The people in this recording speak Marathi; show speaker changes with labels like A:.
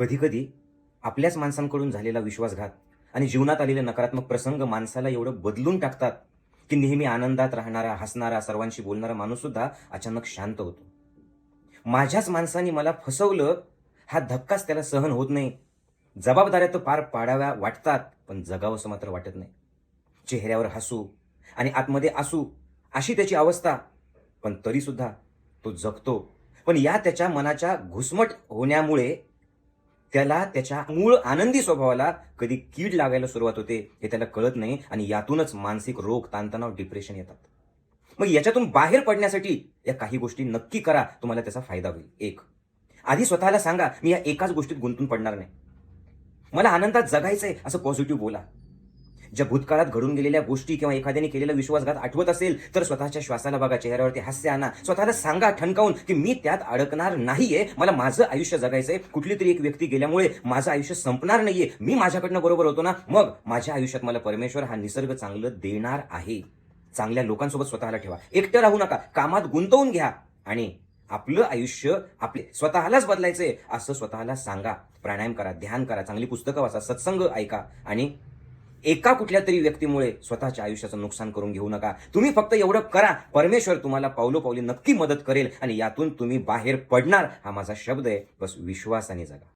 A: कधीकधी आपल्याच माणसांकडून झालेला विश्वासघात आणि जीवनात आलेले नकारात्मक प्रसंग माणसाला एवढं बदलून टाकतात की नेहमी आनंदात राहणारा हसणारा सर्वांशी बोलणारा माणूस सुद्धा अचानक शांत होतो. माझ्याच माणसाने मला फसवलं हा धक्काच त्याला सहन होत नाही. जबाबदाऱ्या तर पार पाडाव्या वाटतात पण जगावंसं मात्र वाटत नाही. चेहऱ्यावर हसू आणि आतमध्ये असू अशी त्याची अवस्था. पण तरीसुद्धा तो जगतो. पण या त्याच्या मनाच्या घुसमट होण्यामुळे त्याला त्याच्या मूळ आनंदी स्वभावाला कधी कीड लागायला सुरुवात होते हे त्याला कळत नाही आणि यातूनच मानसिक रोग ताणतणाव डिप्रेशन येतात. मग याच्यातून बाहेर पडण्यासाठी या काही गोष्टी नक्की करा तुम्हाला त्याचा फायदा होईल. एक आधी स्वतःला सांगा मी या एकाच गोष्टीत गुंतून पडणार नाही. मला आनंदात जगायचंय असं पॉझिटिव्ह बोला. ज्या भूतकाळात घडून गेलेल्या गोष्टी किंवा एखाद्याने केलेला विश्वासघात आठवत असेल तर स्वतःच्या श्वासाला बघा चेहऱ्यावरती हास्य आणा. स्वतःला सांगा ठणकावून की मी त्यात अडकणार नाहीये. मला माझं आयुष्य जगायचंय. कुठली तरी एक व्यक्ती गेल्यामुळे माझं आयुष्य संपणार नाहीये. मी माझ्याकडनं बरोबर होतो ना? मग माझ्या आयुष्यात मला परमेश्वर हा निसर्ग चांगलं देणार आहे. चांगल्या लोकांसोबत स्वतःला ठेवा. एकटं राहू नका. कामात गुंतवून घ्या. आणि आपलं आयुष्य आपले स्वतःलाच बदलायचंय असं स्वतःला सांगा. प्राणायाम करा ध्यान करा चांगली पुस्तकं वाचा सत्संग ऐका. आणि एका कुठल्या तरी व्यक्तीमुळे स्वतःच्या आयुष्याचं नुकसान करून घेऊ नका. तुम्ही फक्त एवढं करा. परमेश्वर तुम्हाला पावलोपावली नक्की मदत करेल आणि यातून तुम्ही बाहेर पडणार हा माझा शब्द आहे. बस विश्वासाने जगा.